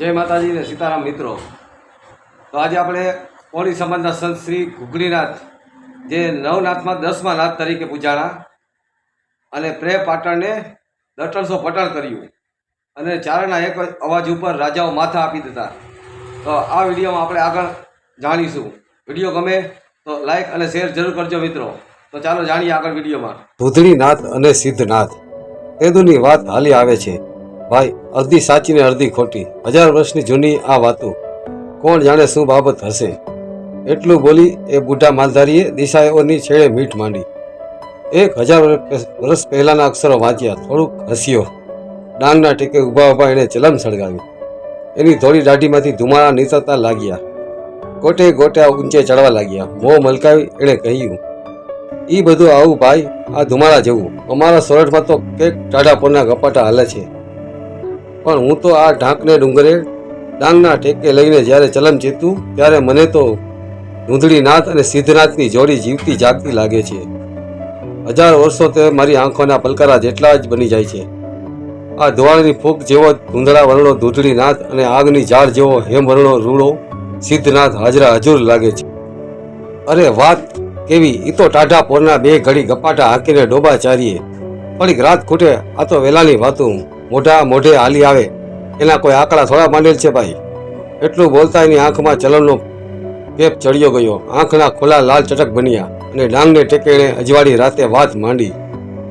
જય માતાજી ને સીતારામ મિત્રો. તો આજે આપણે કોળી સમાજના સંત શ્રી ઘુગડીનાથ જે નવનાથમાં દસમા નાથ તરીકે પૂજાણા અને પ્રે પાટણને દટણસો પટણ કર્યું અને ચારણના એક અવાજ ઉપર રાજાઓ માથા આપી દીધા. તો આ વિડીયોમાં આપણે આગળ જાણીશું. વીડિયો ગમે તો લાઈક અને શેર જરૂર કરજો મિત્રો. તો ચાલો જાણીએ આગળ વિડીયોમાં. ભૂધળીનાથ અને સિદ્ધનાથ. તેદુની વાત હાલી આવે છે. ભાઈ અડધી સાચી ને અડધી ખોટી. હજાર વર્ષની જૂની આ વાતો. કોણ જાણે શું બાબત હશે? એટલું બોલી એ બુઢા માલધારીએ દિશાઓની છેડે મીઠ માંડી. એક હજાર વર્ષ પહેલાના અક્ષરો વાંચ્યા. થોડુંક હસ્યો. ડાંગના ટેકે ઊભા ઊભા એણે ચલમ સળગાવી એની થોડી દાઢીમાંથી ધુમાડા નીતરતા લાગ્યા. ગોટે ગોટ્યા ઊંચે ચડવા લાગ્યા. મોં મલકાવી એણે કહ્યું એ બધું આવું ભાઈ, આ ધુમાડા જેવું. અમારા સોરઠમાં તો કેક ટાઢાપોરના ગપાટા હાલે છે. પણ હું તો આ ઢાંકને ડુંગરે ડાંગના ટેકે લઈને જ્યારે ચલમ ચીતું ત્યારે મને તો ધૂંધળીનાથ અને સિદ્ધનાથની જોડી જીવતી જાગતી લાગે છે. હજાર વર્ષો તે મારી આંખોના પલકારા જેટલા જ બની જાય છે. આ ધોવાળની ફૂગ જેવો ધૂંધળા વર્ણો ધૂંધળીનાથ અને આગની ઝાડ જેવો હેમવર્ણો રૂડો સિદ્ધનાથ હાજરા હજુર લાગે છે. અરે વાત કેવી? એ તો ટાઢા પોરના બે ઘડી ગપાટા હાંકીને ડોબા ચારીએ. થોડીક રાત ખૂટે, આ તો વેલાની વાતું. મોઢા મોઢે હાલી આવે. એના કોઈ આંકડા થોડા માંડેલ છે ભાઈ. એટલું બોલતા એની આંખમાં ચલણનો પેપ ચડ્યો ગયો. આંખના ખોલા લાલ ચટક બન્યા અને ડાંગને ટેકે એણે અજવાળી રાતે વાત માંડી.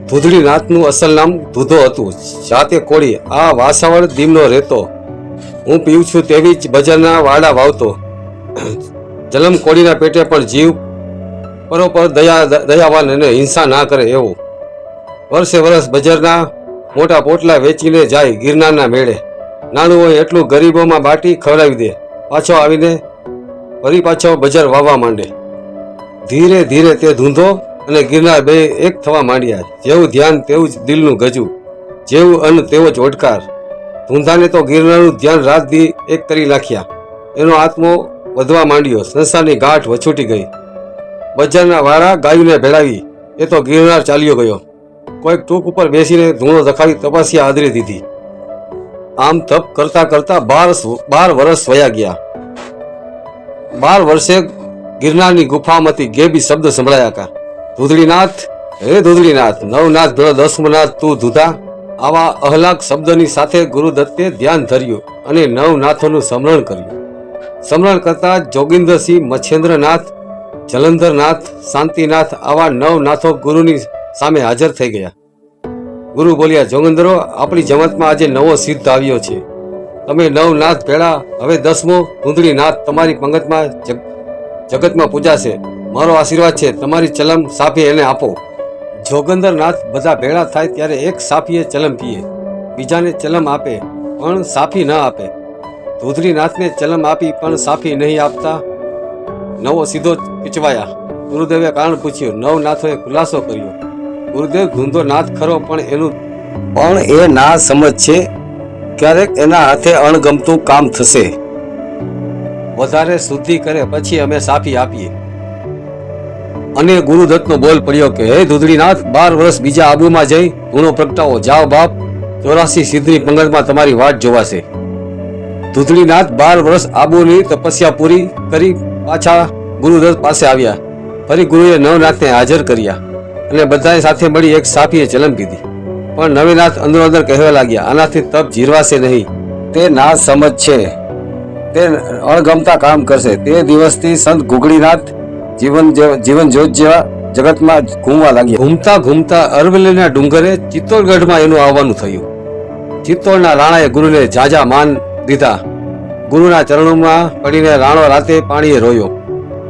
ધૂધડી નાથનું અસલ નામ ધૂધો હતું. જાતે કોળી આ વાસાવળ દીમનો રહેતો. હું પીઉં છું તેવી જ બજારના વાડા વાવતો. જલમ કોળીના પેટે પણ જીવ પરોપર દયા દયાવાન અને હિંસા ના કરે એવું. વર્ષે વર્ષ બજારના મોટા પોટલા વેચીને જાય ગિરનારના મેળે. નાનું હોય એટલું ગરીબોમાં બાટી ખવડાવી દે. પાછો આવીને ફરી પાછો બજાર વાવવા માંડે. ધીરે ધીરે તે ધૂંધો અને ગિરનાર બે એક થવા માંડ્યા. જેવું ધ્યાન તેવું જ દિલનું ગજું. જેવું અન્ન તેવો જ ઓટકાર ધૂંધાને તો ગિરનારનું ધ્યાન રાત દી એક કરી નાખ્યા. એનો આત્મો વધવા માંડ્યો. સંસારની ગાંઠ વછૂટી ગઈ. બજારના વાળા ગાયુને ભેળાવી. એ તો ગિરનાર ચાલ્યો ગયો. કોઈક ટૂંક ઉપર બેસીને ધૂણો દખાવી તપસ્યા આદરી દીધી. આમ તપ કરતા કરતા બાર બાર વર્ષ વયા ગયા. બાર વર્ષે ગિરનારની ગુફામાંથી ગેબી શબ્દ સંભળાયા હતા. ધૂધળીનાથ હે ધૂધળીનાથ નવનાથ ભેળો દસમનાથ તું ધૂધા. આવા અહલાક શબ્દની સાથે ગુરુદત્તે ધ્યાન ધર્યું અને નવનાથોનું સ્મરણ કર્યું. સમરણ કરતા જોગિન્દ્રસિંહ, મચ્છેન્દ્રનાથ, જલંધરનાથ, શાંતિનાથ આવા નવનાથો ગુરુની સામે હાજર થઈ ગયા. ગુરુ બોલ્યા જોગંદરો આપણી જમાતમાં આજે નવો સિદ્ધ આવ્યો છે. તમે નવ નાથ ભેળા, હવે દસમો ધૂંધળી નાથ તમારી પંગતમાં જગ- જગતમાં પૂજાશે. મારો આશીર્વાદ છે, તમારી ચલમ સાફી એને આપો. જોગંદરનાથ બધા ભેળા થાય ત્યારે એક સાફીએ ચલમ પીએ. બીજાને ચલમ આપે, પણ સાફી ન આપે. ધૂધરીનાથને ચલમ આપી, પણ સાફી નહીં આપતા. નવો સીધો પીચવાયા ગુરુદેવે કારણ પૂછ્યું નવ નાથોએ ખુલાસો કર્યો. ગુરુદેવ ધૂંધો નાથ ખરો પણ એનું પણ એ ના સમજ છે. ક્યારેક એના હાથે અણગમતું કામ થશે. વધારે શુદ્ધિ કરે પછી અમે સાફી આપીએ. અને ગુરુદત્તનો બોલ પડ્યો કે હે ધૂધળીનાથ બાર વર્ષ બીજા આબુમાં જઈ ગુણો પ્રગટાવો. જાઓ બાપ ચોરાસી સિદ્ધની પંગતમાં તમારી વાટ જોવાશે. ધૂધળીનાથ બાર વર્ષ આબુની તપસ્યા પૂરી કરી પાછા ગુરુદત્ત પાસે આવ્યા. ફરી ગુરુએ નવનાથને હાજર કર્યા. અને બધાએ સાથે મળી એક સાફીએ ચલમ કીધી પણ નવીનાથ અંદરો અંદર કહેવા લાગ્યા, આનાથી તપ જીરવાશે નહીં. તે ના સમજ છે. તે અણગમતા કામ કરશે. તે દિવસથી સંત ગુગળીનાથ જીવન જેવ- જીવન જ્યોત જેવા જગતમાં ઘૂમવા લાગ્યા. ઘૂમતા ઘૂમતા અરવલ્લીના ડુંગરે ચિત્તોડગઢમાં એનું આવવાનું થયું. ચિત્તોડના રાણાએ ગુરુને જાજા માન દીધા. ગુરુના ચરણોમાં પડીને રાણો રાતે પાણીએ રોયો.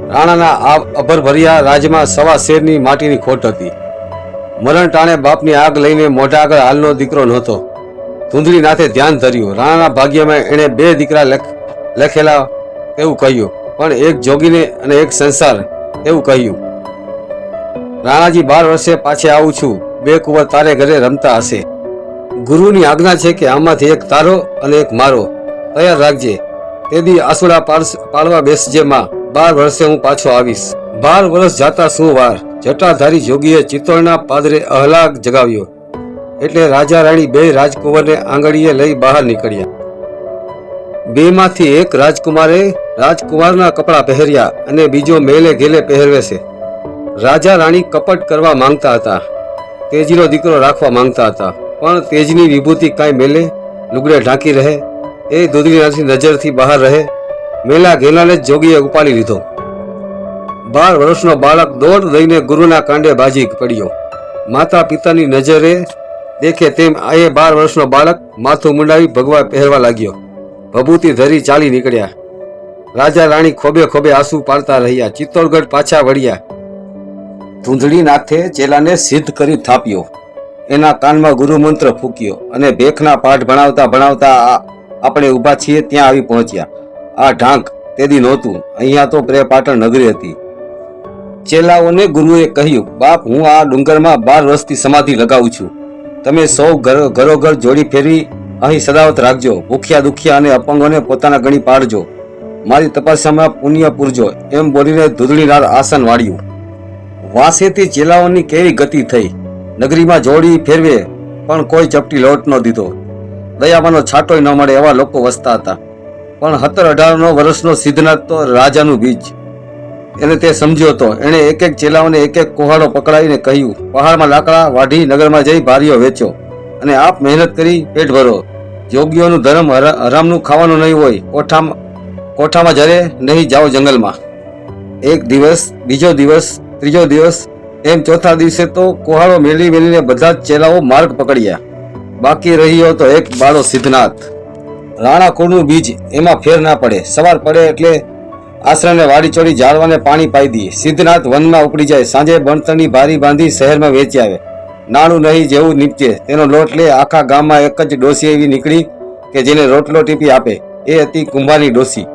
રાણાના આ અભરભર્યા રાજમાં સવા શેરની માટીની ખોટ હતી. મરણ ટાણે બાપની આગ લઈને મોઢા આગળ હાલનો દીકરો નહોતો. ધૂંધળી નાથે ધ્યાન ધર્યું. રાણાના ભાગ્યમાં એણે બે દીકરા લખ- લખેલા એવું કહ્યું. પણ એક જોગીને અને એક સંસાર એવું કહ્યું. રાણાજી બાર વર્ષે પાછે આવું છું. બે કુંવર તારે ઘરે રમતા હશે. ગુરુની આજ્ઞા છે કે આમાંથી એક તારો અને એક મારો. તૈયાર રાખજે. તેથી આસુડા પાડવા બેસજે માં. બાર વર્ષે હું પાછો આવીશ. બાર વર્ષ જાતા શું વાર? જટાધારી જોગીએ ચિત્તોડના પાદરે અહલાગ જગાવ્યો. એટલે રાજા રાણી બે રાજકુંવરને આંગળીએ લઈ બહાર નીકળ્યા. બેમાંથી એક રાજકુમારે રાજકુમારના કપડાં પહેર્યા અને બીજો મેલે ઘેલે પહેરવે છે. રાજા રાણી કપટ કરવા માંગતા હતા. તેજીનો દીકરો રાખવા માંગતા હતા. પણ તેજની વિભૂતિ કાંઈ મેલે, લુગડે ઢાંકી રહે. એ દૂધની નજરથી બહાર રહે. મેલા ગેલાને જ જોગીએ ઉપાડી લીધો. બાર વર્ષનો બાળક દોડ લઈને ગુરુના કાંડે બાજી પડ્યો. માતા પિતાની નજરે દેખે તેમ આયે બાર વર્ષનો બાળક માથું મુંડાવી ભગવા પહેરવા લાગ્યો. ભભૂતિ ધરી ચાલી નીકળ્યા. રાજા રાણી ખોબે ખોબે આંસુ પાડતા રહ્યા. ચિત્તોડગઢ પાછા વળ્યા. ધૂંધળીનાથે ચેલાને સિદ્ધ કરી થાપ્યો. એના કાનમાં ગુરુમંત્ર ફૂક્યો અને ભેખના પાઠ ભણાવતા ભણાવતા આપણે ઊભા છીએ, ત્યાં આવી પહોંચ્યા. આ ઢાંક તેદી નહોતું અહીંયા તો પ્રે પાટણ નગરી હતી. ચેલાઓને ગુરુએ કહ્યું, બાપ, હું આ ડુંગરમાં બાર વર્ષથી સમાધિ લગાવું છું. તમે સૌ ઘરોઘર જોડી ફેરવી અહીં સદાવત રાખજો. ભૂખ્યા દુખ્યા અને અપંગોને પોતાના ગણી પાડજો. મારી તપસ્યામાં પુણ્ય પૂરજો. એમ બોલીને ધૂધળીનાર આસન વાળ્યું. વાંસેથી ચેલાઓની કેવી ગતિ થઈ? નગરીમાં જોડી ફેરવે, પણ કોઈ ચપટી લોટ ન દીધો. દયાવાનો છાંટોય ન મળે એવા લોકો વસતા હતા. પણ સત્તર અઢારનો વર્ષનો સિદ્ધનાથ તો રાજાનું બીજ. એને તે સમજ્યો હતો એણે એક એક ચેલાઓને એક એક કોહાડો પકડાવીને કહ્યું, પહાડમાં લાકડા વાઢી નગરમાં જઈ બારીઓ વેચો અને આપ મહેનત કરી પેટ ભરો. યોગીઓનું ધર્મ હરા- હરામનું ખાવાનું નહીં હોય. કોઠામાં કોઠામાં જરે નહીં જાઓ જંગલમાં. એક દિવસ, બીજો દિવસ, ત્રીજો દિવસ, એમ ચોથા દિવસે તો કોહાડો મેલી મેલીને બધા જ ચેલાઓ માર્ગ પકડ્યા. બાકી રહ્યો તો એક બાળો સિદ્ધનાથ. રાણા કુળનું બીજ એમાં ફેર ના પડે. સવાર પડે એટલે આશ્રમને વાડી ચોડી ઝાડવાને પાણી પાઈ દઈએ. સિદ્ધનાથ વનમાં ઉપડી જાય. સાંજે બણતરની ભારી બાંધી શહેરમાં વેચી આવે. નાણું નહીં જેવું નીપજે. તેનો લોટ લે. આખા ગામમાં એક જ ડોસી એવી નીકળી કે જેને રોટલો ટીપી આપે. એ હતી કુંભારની ડોસી.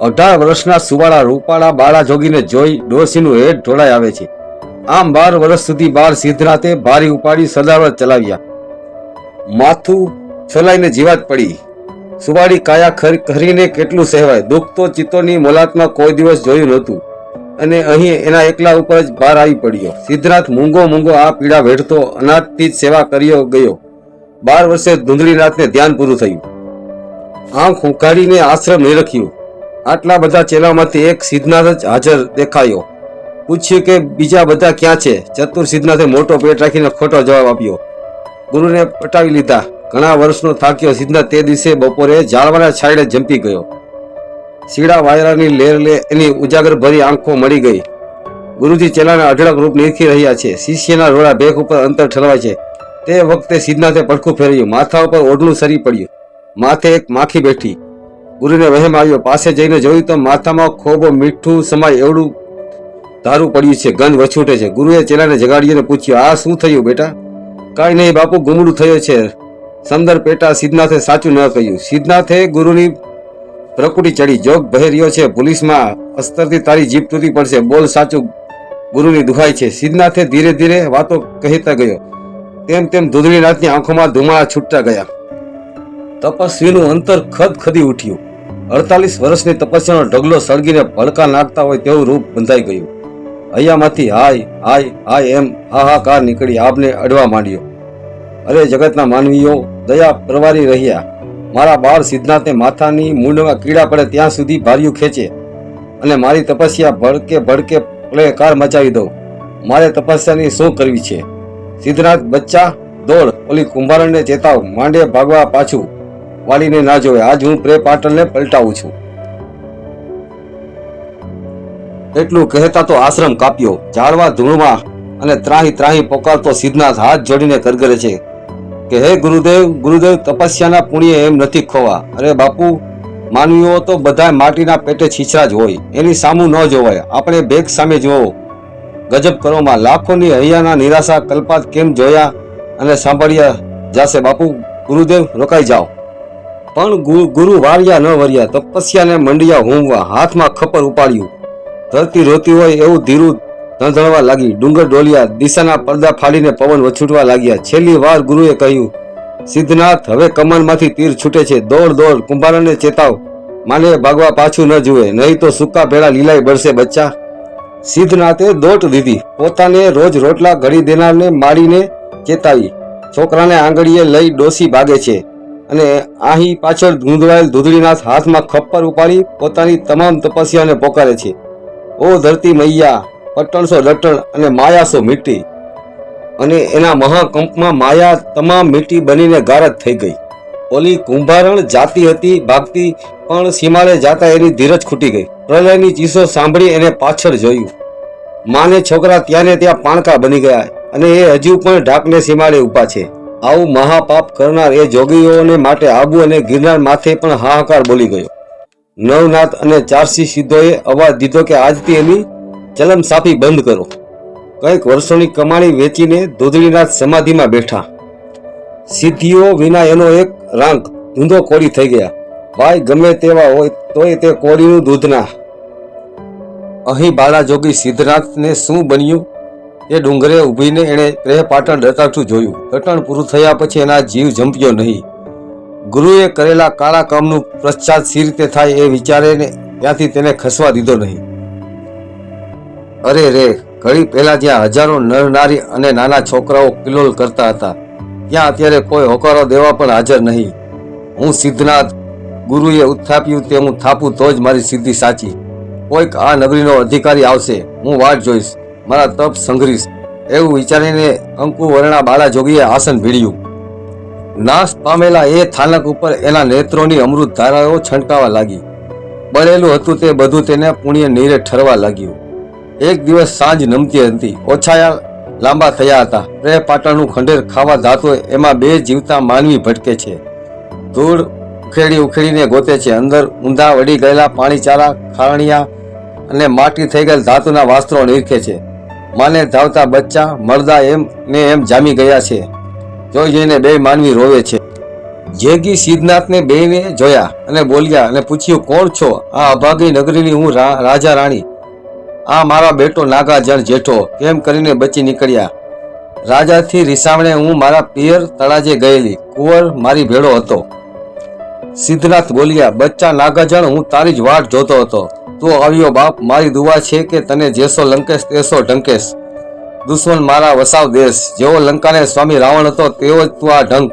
અઢાર વર્ષના સુવાળા રૂપાળા બાળા જોગીને જોઈ ડોસીનું હેડ ઢોળાઈ આવે છે. આમ બાર વર્ષ સુધી બાર સિદ્ધનાથે ભારી ઉપાડી સદાવત ચલાવ્યા. માથું છોલાઈને જીવાત પડી. સુવાડી કાયા ખર- ખરીને કેટલું સહેવાય? દુઃખ તો ચિત્તોની મોલાતમાં કોઈ દિવસ જોયું નહોતું. અને અહીં એના એકલા ઉપર જ ભાર આવી પડ્યો. સિદ્ધનાથ મૂંગો મૂંગો આ પીડા વેઠતો અનાજથી જ સેવા કર્યો ગયો. બાર વર્ષે ધૂંધળીનાથને ધ્યાન પૂરું થયું. આંખ ઉઘાડીને આશ્રમ નિરખ્યું આટલા બધા ચેલામાંથી એક સિદ્ધનાથ જ હાજર દેખાયો. પૂછ્યું કે બીજા બધા ક્યાં છે? ચતુર સિદ્ધનાથે મોટો પેટ રાખીને ખોટો જવાબ આપ્યો. ગુરુને પટાવી લીધા. ઘણા વર્ષનો થાક્યો. સિંધા તે દિવસે બપોરે ઝાડવાના છાંયડે જંપી ગયો. શીડા વાયરાની લેર લે એની ઉજાગર ભરી આંખો મળી ગઈ. ગુરુજી ચેલાના અઢળક રૂપ નિરખી રહ્યા છે. શિષ્યના રોડા ભેખ ઉપર અંતર ઠલવાય છે. તે વખતે સિદ્ધનાથે પડખું ફેરવ્યું. માથા ઉપર ઓઢણું સરી પડ્યું. માથે એક માખી બેઠી. ગુરુને વહેમ આવ્યો, પાસે જઈને જોયું તો માથામાં ખોબો, મીઠું, સમાય એવડું ધારું પડ્યું છે. ગંધ વછૂટે છે. ગુરુએ ચેલાને જગાડીને પૂછ્યું, આ શું થયું બેટા? કાંઈ નહીં બાપુ, ગુમડું થયો છે. સંદર પેટા સિદ્ધનાથે સાચું ન કહ્યું. સિદ્ધનાથે ગુરુની પ્રકૃતિ ચડી. જોગ બહેર્યો છે. પોલીસમાં અસ્તરથી તારી જીભ તૂટી પડશે. બોલ સાચું. ગુરુની દુહાઈ છે. સિદ્ધનાથે ધીરે ધીરે વાતો કહેતા ગયો. તેમ તેમ ધૂધળીનાથની આંખોમાં ધુમાળા છૂટતા ગયા. તપસ્વીનું અંતર ખદ ખદી ઉઠ્યું. અડતાલીસ વર્ષની તપસ્યાનો ઢગલો સળગીને ભડકા નાખતા હોય તેવું રૂપ બંધાઈ ગયું. અહીંયામાંથી હાય હાય હાય એમ હાહાકાર નીકળી આપને અડવા માંડ્યો. અરે જગતના માનવીઓ, દયા પ્રવારી રહ્યા. મારા બાળ સિદ્ધાર્થને માથાની મૂંડમાં કીડા પડે ત્યાં સુધી ભાર્યું ખેંચે. અને મારી તપસ્યા ભડકે ભડકે પ્લે કાર મચાવી દઉં. મારે તપસ્યાની શું કરવી છે. સિદ્ધનાથ બચ્ચા, દોડ, ઓલી કુંભારણને ચેતાવ, માંડે ભાગવા પાછું. વાલીને ના જોવે. આજ હું પ્રે પાટણને પલટાવું છું. એટલું કહેતા તો આશ્રમ કાપ્યો. ઝાડવા ધૂળમાં અને ત્રાહી ત્રાહી પોકારતો સિદ્ધનાથ હાથ જોડીને કરગરે છે. કે હે ગુરુદેવ ગુરુદેવ તપસ્યાના પુણ્ય એમ નથી ખોવા. અરે બાપુ, માનવીઓ તો બધા માટીના પેટે છીછરા જ હોય. એની સામું ન જોવાય. આપણે ભેગ સામે જોવો. ગજબ કરોમાં. લાખોની હૈયાના નિરાશા કલ્પાત કેમ જોયા અને સાંભળ્યા જાશે? બાપુ, ગુરુદેવ, રોકાઈ જાઓ. પણ ગુરુ વાર્યા ન વર્યા. તપસ્યાને મંડિયા હોમવા. હાથમાં ખપર ઉપાડ્યું. ધરતી રોતી હોય એવું ધીરું ધણધણવા લાગી. ડુંગર ડોલિયા દિશાના પડદા ફાડીને પવન વછૂટવા લાગ્યા. છેલ્લી વાર ગુરુએ કહ્યું, સિદ્ધનાથ, હવે કમરમાંથી તીર છૂટે છે. દોડ દોડ, કુંભારને ચેતાવ. માને ભાગવા પાછું ન જુએ. નહીં તો સૂકા ભેળા લીલાઈ બળશે, બચ્ચા. સિદ્ધનાથે દોટ દીધી. પોતાને રોજ રોટલા ઘડી દેનારને મારીને ચેતાવી. છોકરાને આંગળીએ લઈ ડોસી ભાગે છે અને અહીં પાછળ ધૂંધવાયેલ ધૂધળીનાથ હાથમાં ખપ્પર ઉપાડી પોતાની તમામ તપસ્યાને પોકારે છે. ઓ ધરતી મૈયા પટણસો લટણ અને માયાસો મીટી. અને એના મહાકંપમાં માયા તમામ મીટી બનીને ગારજ થઈ ગઈ. ઓલી કુંભારણ જાતી હતી, ભાગતી, પણ સીમાડે જાતા એની ધીરજ ખૂટી ગઈ. પ્રલયની ચીસો સાંભળી એને પાછળ જોયું. માને છોકરા ત્યાંને ત્યાં પાણકા બની ગયા અને એ હજુ પણ ઢાકને સીમાડે ઊભા છે. આવું મહાપાપ કરનાર એ જોગીઓને માટે આબુ અને ગિરનાર માથે પણ હાહાકાર બોલી ગયો. નવનાથ અને ચારસી સિદ્ધોએ અવાજ દીધો કે આજથી એની ચલમ સાફી બંધ કરો. કંઈક વર્ષોની કમાણી વેચીને ધૂધડીનાથ સમાધિમાં બેઠા. સિદ્ધિઓ વિના એનો એક રાંક ધૂંધો કોળી થઈ ગયા. ભાઈ ગમે તેવા હોય તોય તે કોળીનું દૂધના અહીં બાળાજોગી સિદ્ધનાથને શું બન્યું? એ ડુંગરે ઊભીને એણે પ્રેહ પાટણ દટાવતું જોયું. રટણ પૂરું થયા પછી એના જીવ જંપ્યો નહીં. ગુરુએ કરેલા કાળા કામનું પશ્ચાત સી રીતે થાય એ વિચારેને ત્યાંથી તેને ખસવા દીધો નહીં. અરે રે, ઘડી પહેલા જ્યાં હજારો નર નારી અને નાના છોકરાઓ કિલોલ કરતા હતા, ત્યાં અત્યારે કોઈ હોકારો દેવા પણ હાજર નહીં. હું સિદ્ધનાથ ગુરુએ ઉત્થાપ્યું તે હું થાપું તો જ મારી સિદ્ધિ સાચી. કોઈક આ નગરીનો અધિકારી આવશે, હું વાટ જોઈશ, મારા તપ સંઘરીશ. એવું વિચારીને અંકુ વર્ણા બાળાજોગીએ આસન ભીડ્યું. નાશ પામેલા એ થાનક ઉપર એના નેત્રોની અમૃત ધારાઓ છંટકાવા લાગી. બળેલું હતું તે બધું તેને પુણ્ય નીરે ઠરવા લાગ્યું. એક દિવસ સાંજ નમતી હતી. ઓછાયા લાંબા થયા હતા. પ્રે પાટણનું ખંડેર ખાવા ધાતો એમાં બે જીવતા માનવી ભટકે છે. ધૂળ ઉખેડી ઉખેડીને ગોતે છે. અંદર ઊંધા વળી ગયેલા પાણીચારા, ખારણિયા અને માટી થઈ ગયેલ ધાતુના વાસ્ત્રો નીરખે છે. માને ધાવતા બચ્ચા, મરદા એમ ને એમ જામી ગયા છે. જોઈ જઈને બે માનવી રોવે છે. જેગી સિદ્ધનાથને બેને જોયા અને બોલ્યા અને પૂછ્યું, કોણ છો? આ અભાગી નગરીની હું રાજા રાણી. આ મારા બેટો નાગાજણ જેઠો, કેમ કરીને બચી નીકળ્યા? રાજાથી રીસામણે હું મારા પિયર તળાજે ગયેલી, કુંવર મારી ભેળો હતો. સિદ્ધનાથ બોલ્યા, બચ્ચા નાગાજણ હું તારી જ વાટ જોતો હતો. તું આવ્યો બાપ, મારી દુવા છે કે તને જેસો લંકેશ, તેસો ઢંકેશ. દુશ્મન મારા વસાવ દેશ, જેવો લંકાને સ્વામી રાવણ હતો, તેવો જ તું આ ઢંક,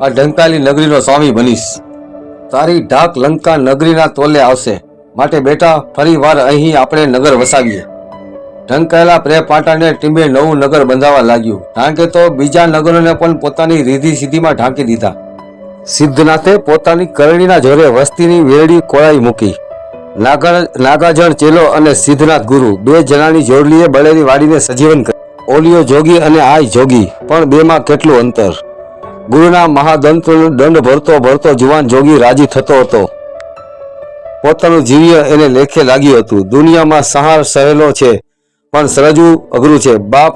આ ઢંકાલી નગરીનો સ્વામી બનીશ. તારી ઢાક લંકા નગરીના તોલે આવશે. માટે બેટા, ફરી વાર અહીં આપણે નગર વસાવીએ. ઢંકાયેલા પ્રે પાટાને ટીમે નવું નગર બંધાવા લાગ્યું. ઢાંકે તો બીજા નગરોને પણ પોતાની રીધી સીધીમાં ઢાંકી દીધા. સિદ્ધનાથે પોતાની કરણીના જોરે વસ્તીની વેરડી કોળાઈ મૂકી. નાગા નાગાજણ ચેલો અને સિદ્ધનાથ ગુરુ બે જણાની જોડલીએ બળેલી વાડીને સજીવન કરી ઓલિયો જોગી અને આય જોગી, પણ બેમાં કેટલું અંતર? ગુરુના મહાદંત દંડ ભરતો ભરતો જુવાન જોગી રાજી થતો હતો. પોતાનું જીવ્ય એને લેખે લાગ્યું હતું. દુનિયામાં સહાર સહેલો છે, પણ સર્જવું અઘરું છે. બાપ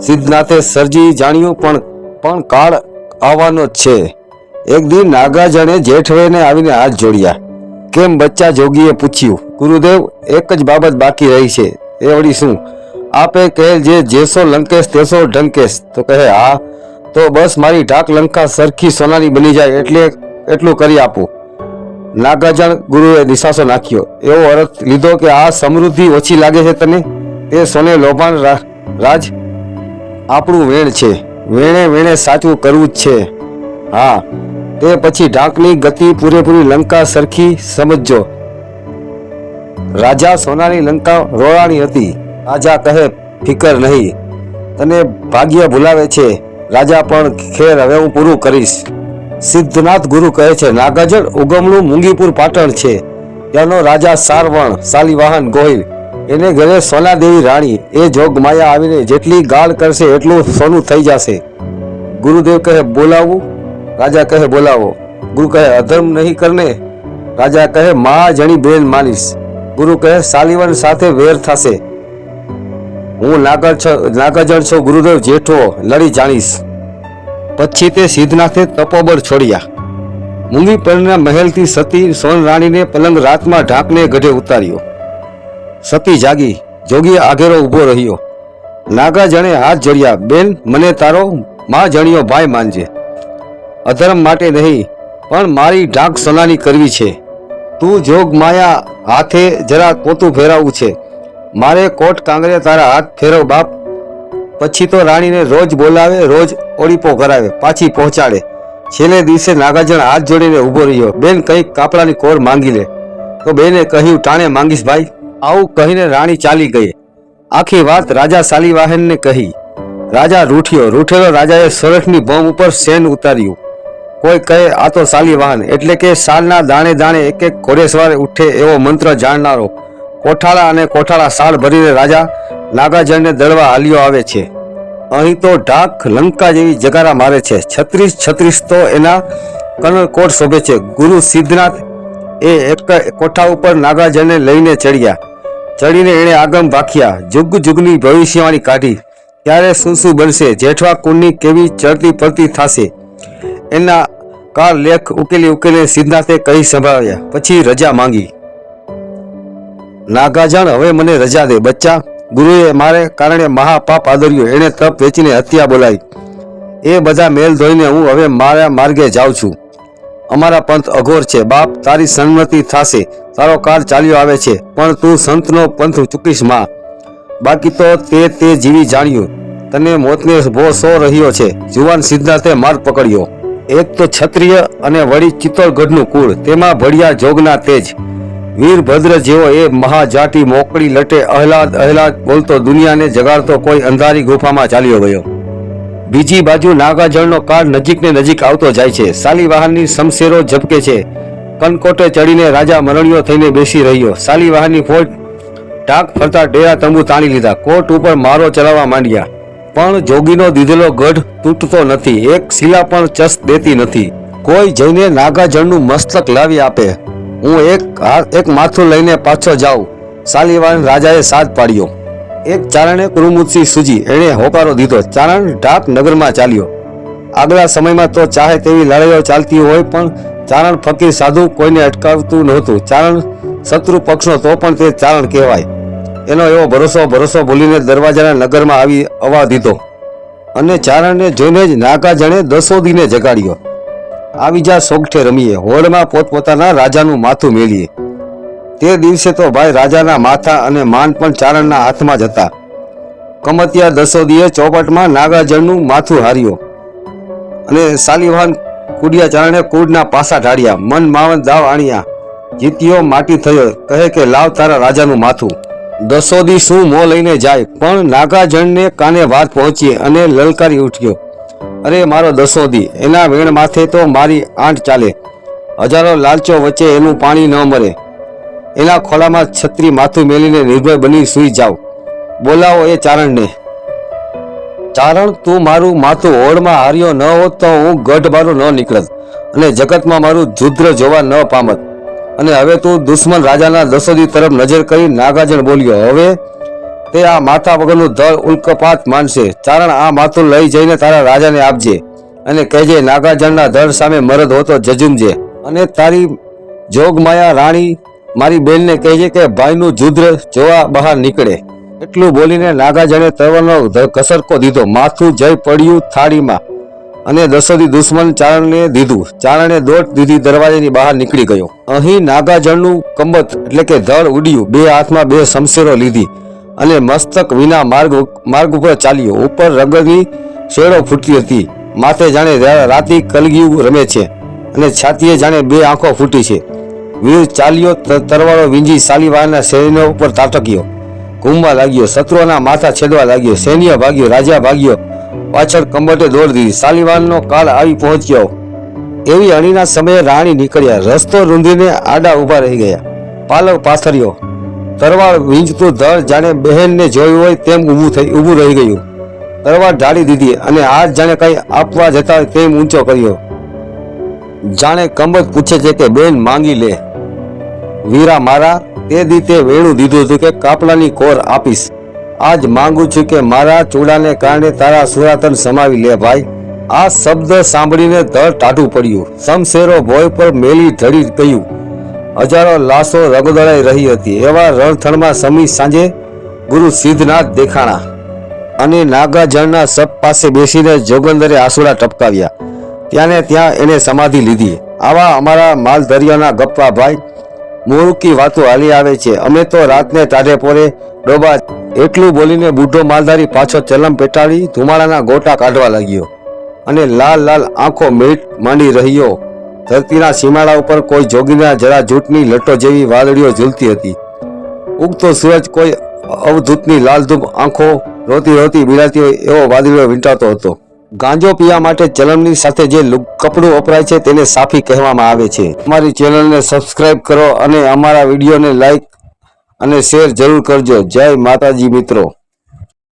સિદ્ધનાથે સર્જી જાણ્યું, પણ પણ કાળ આવવાનો જ છે. એક દિન નાગાજણે જેઠવેને આવીને હાથ જોડ્યા. કેમ બચ્ચા? જોગીએ પૂછ્યું. ગુરુદેવ, એક જ બાબત બાકી રહી છે. એ વળી શું? આપે કહે જે જેસો લંકેશ, તેસો ઢંકેશ. તો કહે, હા, તો બસ મારી ઢાક લંકા સરખી સોનાની બની જાય, એટલે, એટલું કરી આપું. નાગાજણ ગુરુએ દિશાસો નાખ્યો. એવો અર્થ લીધો કે આ સમૃદ્ધિ ઓછી લાગે છે તને? તે સોને લોભાણ રાજ, આપણું વેણ છે. વેણે વેણે સાચું કરવું જ છે. હા, તે પછી ઢાંકની ગતિ પૂરેપૂરી લંકા સરખી સમજજો. રાજા સોનાની લંકા રોળાણી હતી. રાજા કહે, ફિકર નહીં. તને ભાગ્ય ભૂલાવે છે. રાજા પણ ખેર હવે હું પૂરું કરીશ. સિદ્ધનાથ ગુરુ કહે છે, નાગાજળ ઉગમણું મુંગીપુર પાટણ છે. ત્યાંનો રાજા સારવણ શાલીવાહન ગોહિલ. એને ઘરે સોનાદેવી રાણી. એ જોગ માયા આવીને જેટલી ગાળ કરશે એટલું સોનું થઈ જશે. ગુરુદેવ કહે, બોલાવું. રાજા કહે, બોલાવો. ગુરુ કહે, અધર્મ નહીં કરને. રાજા કહે મા જણી બેન માનીશ. ગુરુ કહે શાલીવન સાથે વેર થશે. હું નાગર નાગાજળ છો, ગુરુદેવ, જેઠો, લડી જાણીશ. પછી તે સિદ્ધનાથે તપોબળ છોડ્યા. મૂંગી પરના મહેલથી સતી સોન પલંગ રાતમાં ઢાંકને ગઢે ઉતાર્યો. સતી જાગી, જોગી આગેરો ઊભો રહ્યો. નાગા જણે હાથ જોડ્યા, બેન, મને તારો માં જણ્યો ભાઈ માનજે. અધર્મ માટે નહીં, પણ મારી ઢાંક સોનાની કરવી છે. તું જોગ માયા હાથે જરા પોતું ફેરાવું છે. મારે કોટ કાંગરે તારા હાથ ફેરવ બાપ પછી તો રાણીને રોજ બોલાવે, રોજ ઓળીપો કરાવે, પાછી પહોંચાડે. છેલ્લે દિવસે નાગાજણ હાથ જોડીને ઊભો રહ્યો. બેન કંઈક કાપડાની કોર માંગી લે. તો બેને કહ્યું, ટાણે માંગીશ ભાઈ. આવું કહીને રાણી ચાલી ગઈ. આખી વાત રાજા સાલીવાહનને કહી. રાજા રૂઠ્યો. રૂઠેલો રાજાએ સરસની બોમ્બ ઉપર સેન ઉતાર્યું. કોઈ કહે, આ તો સાલીવાહન. એટલે કે સાલના દાણે દાણે એક એક ઘોડેસવારે ઉઠે એવો મંત્ર જાણનારો. કોઠાળા અને કોઠાળા સાલ ભરીને રાજા નાગાજળને દળવા હાલ્યો આવે છે. અહીં તો ઢાક લંકા જેવી જગારા મારે છે. છત્રીસ છત્રીસ તો એના કનરકોટ શોભે છે. ગુરુ સિદ્ધનાથ એ એક કોઠા ઉપર નાગાજળને લઈને ચડ્યા. ચડીને એણે આગમ ભાખ્યા જુગ જુગની ભવિષ્યવાણી કાઢી. ત્યારે શું શું બનશે? જેઠવા કુંડની કેવી ચડતી પડતી થશે? એના કાળ લેખ ઉકેલી ઉકેલી સિદ્ધનાથે કહી સંભળાવ્યા. પછી રજા માંગી. નાગાજણ, હવે મને રજા દે. બચ્ચા, ગુરુએ મારે કારણે મહાપાપ આદર્યું. એણે તપ વેચીને હત્યા બોલાવી. એ બધા મેલ ધોઈને હું હવે મારા માર્ગે જાઉં છું. અમારા પંથ અઘોર છે. બાપ, તારી સંમતિ થશે. તારો કાળ ચાલ્યો આવે છે. પણ તું સંતનો પંથ ચૂકીશમાં. બાકી તો તે તે જીવી જાણ્યું. તને મોતને ભો સો રહ્યો છે. જુવાન સિદ્ધાર્થે માર્ગ પકડ્યો. એક તો ક્ષત્રિય અને વળી ચિત્તોડગઢનું કુળ. તેમાં ભળિયા જોગના તેજ. વીરભદ્ર જેવો એ મહાજાટી મોકળી લટે અહલાદ અહલાદ બોલતો દુનિયાને જગાડતો કોઈ અંધારી ગુફામાં ચાલ્યો ગયો. બીજી બાજુ નાગાજળનો કાળ નજીક ને નજીક આવતો જાય છે. સાલીવાહનની શમશેરો ઝબકે છે. કનકોટે ચડીને રાજા મરણિયો થઈને બેસી રહ્યો. સાલીવાહનની ફોજ ટાક ફરતા ડેરા તંબુ તાણી લીધા. કોટ ઉપર મારો ચલાવવા માંડ્યા. પણ જોગીનો દીધેલો ગઢ તૂટતો નથી. એક શિલા પણ ચસ દેતી નથી. કોઈ જઈને નાગાજળનું મસ્તક લાવી આપે. હું એક એક માથું લઈને પાછો જાઉં. સાલીવાન રાજાએ સાથ પાડ્યો. એક ચારણે કુરુમુત્સી સૂજી. એણે હોકારો દીધો. ચારણ ઢાક નગરમાં ચાલ્યો. આગલા સમયમાં તો ચાહે તેવી લડાઈઓ ચાલતી હોય, પણ ચારણ ફકીર સાધુ કોઈને અટકાવતું નહોતું. ચારણ શત્રુ પક્ષનો તો પણ તે ચારણ કહેવાય. એનો એવો ભરોસો ભરોસો ભૂલીને દરવાજાના નગરમાં આવી અવા દીધો. અને ચારણને જોઈને જ નાગાજણે દસોદીને જગાડ્યો. આવી જા સોગઠે રમીએ. હોળમાં પોતપોતાના રાજાનું માથું મેલીએ તે દિવસે તો ભાઈ રાજાના માથા અને માન પણ ચારણના હાથમાં જ હતા. કમતિયા દસોદીએ ચોપટમાં નાગાજળનું માથું હાર્યો અને સાલીવાન કુડિયા ચારણે કુડના પાસા ઢાળ્યા. મન માવન દાવ આણ્યા. જીત્યો માટી થયો. કહે કે, લાવ તારા રાજાનું માથું. દસોદી શું મો લઈને જાય? પણ નાગાજણને કાને વાત પહોંચી અને લલકારી ઉઠ્યો. અરે મારો દસોદી એના વેણ માથે તો મારી આંટ ચાલે. હજારો લાલચો વચ્ચે એનું પાણી ન મરે. એના ખોલામાં છત્રી માથું મેલીને નિર્ભય બની સૂઈ જાવ. બોલાવો એ ચારણને. ચારણ, તું મારું માથું હોડમાં હાર્યો ન હોત તો હું ગઢ મારું ન નીકળત અને જગતમાં મારું જુદ્ર જોવા ન પામત. અને હવે તું દુશ્મન રાજાના દસોદી તરફ નજર કરી નાગાજણ બોલ્યો, હવે તે આ માથા વગરનું ધળ ઉલ્કપાત માનશે. ચારણ આ માથું લઈ જઈને તારા રાજાને આપજે અને કહેજે નાગાજણના ધળ સામે મરદ હોતો જજુમજે. અને તારી જોગમાયા રાણી મારી બેનને કહેજે કે, ભાઈનું જુદ્ર જોવા બહાર નીકળે. એટલું બોલીને નાગાજણે તરવાનો ઘસરકો દીધો. માથું જઈ પડ્યું થાળીમાં અને દસોદી દુશ્મન ચારણને દીધું. ચારણે દોટ દીધી, દરવાજાની બહાર નીકળી ગયો. અહીં નાગાજળનું કંબત એટલે કે ધળ ઉડ્યું. બે હાથમાં બે શમશેરો લીધી. અને મસ્તક વિના માર્ગ માર્ગ ઉપર ચાલ્યો. ઉપર રગડની શેડો ફૂટતી હતી. માથે જાણે રાતી કલગિયું રમે છે અને છાતીએ જાણે બે આંખો ફૂટી છે. વીર ચાલ્યો ત- તરવારો વીંજી સાલીવારના સૈન્ય ઉપર તાટક્યો. ઘૂમવા લાગ્યો. શત્રુઓના માથા છેદવા લાગ્યો. સૈન્ય ભાગ્યો, રાજા ભાગ્યો. પાછળ કંબટે દોડ દીધી. સાલીવાનનો કાળ આવી પહોંચ્યો. એવી અણીના સમયે રાણી નીકળ્યા. રસ્તો રૂંધીને આડા ઊભા રહી ગયા. પાલવ પાથર્યો. તરવાળ વીંજતું ધડ જાણે બહેનને જોયું હોય તેમ ઊભું થઈ, ઊભું રહી ગયું. તરવાળ ઢાળી દીધી અને હાથ જાણે કંઈ આપવા જતા તેમ ઊંચો કર્યો. જાણે કંબત પૂછે છે કે, બેન, માંગી લે. વીરા મારા, તે રીતે વેણું દીધું હતું કે કાપલાની કોર આપીશ. આજ માંગુ છું કે મારા ચૂડાને કારણે તારા સુરાતન સમાવી લે, ભાઈ. આ શબ્દ સાંભળીને ધડ ટાઢું પડ્યું. સમશેરો ભોય પર મેલી ઢળી ગયું. હજારો લાશો રગદળાઈ રહી હતી. એવા રણથણમાં સમી સાંજે ગુરુ સિદ્ધનાથ દેખાણા અને નાગાજળના સપ પાસે બેસીને જોગંદરે આસુડા ટપકાવ્યા. ત્યાંને ત્યાં એને સમાધિ લીધી. આવા અમારા માલધરિયાના ગપ્પા, ભાઈ મોરુકી વાતો હાલી આવે છે. અમે તો રાતને ટાઢે પોરે ડોબા એટલું બોલીને બુઢો માલધારી પાછો ચલમ પેટાડી ધુમાડાના ગોટા કાઢવા લાગ્યો અને લાલ લાલ આંખો મેટ માંડી રહ્યો. ધરતીના સીમાડા ઉપર કોઈ જોગીના જરા જૂટની લટો જેવી વાદળીઓ ઝૂલતી હતી. ઉગતો સૂરજ કોઈ અવધૂતની લાલધૂપ આંખો રોતી રોતી બિરાતી હોય એવો વાદળીઓ વીંટાતો હતો. ગાંજો પીવા માટે ચલમની સાથે જે કપડું વપરાય છે તેને સાફી કહેવામાં આવે છે. અમારી ચેનલને સબસ્ક્રાઇબ કરો અને અમારા વિડીયોને લાઈક અને શેર જરૂર કરજો. જય માતાજી મિત્રો.